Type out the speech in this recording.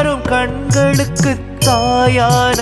வரும் கண்களுக்கு தாயான